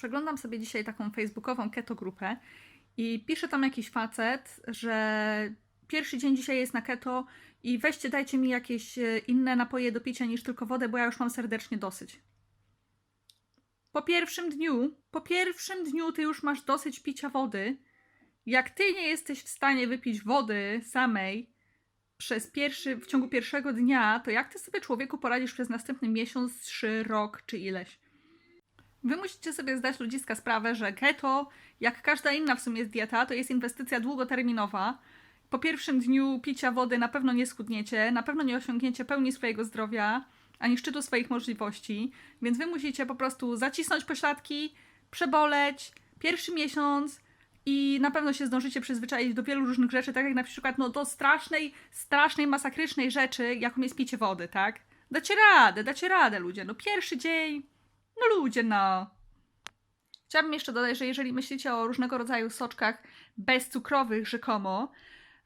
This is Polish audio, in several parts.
Przeglądam sobie dzisiaj taką facebookową keto grupę i pisze tam jakiś facet, że pierwszy dzień dzisiaj jest na keto i weźcie, dajcie mi jakieś e, inne napoje do picia niż tylko wodę, bo ja już mam serdecznie dosyć. Po pierwszym dniu, po pierwszym dniu ty już masz dosyć picia wody. Jak ty nie jesteś w stanie wypić wody samej przez pierwszy, w ciągu pierwszego dnia, to jak ty sobie człowieku poradzisz przez następny miesiąc, trzy, rok czy ileś? Wy musicie sobie zdać ludziska sprawę, że keto, jak każda inna w sumie dieta, to jest inwestycja długoterminowa. Po pierwszym dniu picia wody na pewno nie schudniecie, na pewno nie osiągniecie pełni swojego zdrowia, ani szczytu swoich możliwości, więc wy musicie po prostu zacisnąć pośladki, przeboleć pierwszy miesiąc i na pewno się zdążycie przyzwyczaić do wielu różnych rzeczy, tak jak na przykład no, do strasznej, strasznej, masakrycznej rzeczy, jaką jest picie wody, tak? Dacie radę, dacie radę ludzie, no pierwszy dzień, no ludzie, no. Chciałabym jeszcze dodać, że jeżeli myślicie o różnego rodzaju soczkach bezcukrowych rzekomo,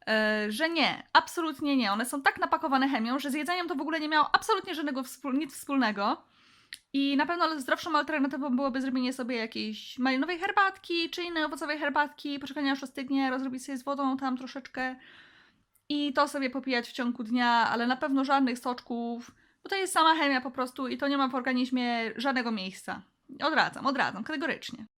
e, że nie, absolutnie nie. One są tak napakowane chemią, że z jedzeniem to w ogóle nie miało absolutnie żadnego wspól- nic wspólnego. I na pewno zdrowszą alternatywą byłoby zrobienie sobie jakiejś malinowej herbatki, czy innej owocowej herbatki, poczekanie aż ostygnie, rozrobić sobie z wodą tam troszeczkę i to sobie popijać w ciągu dnia, ale na pewno żadnych soczków, bo to jest sama chemia po prostu i to nie ma w organizmie żadnego miejsca. Odradzam, odradzam, kategorycznie.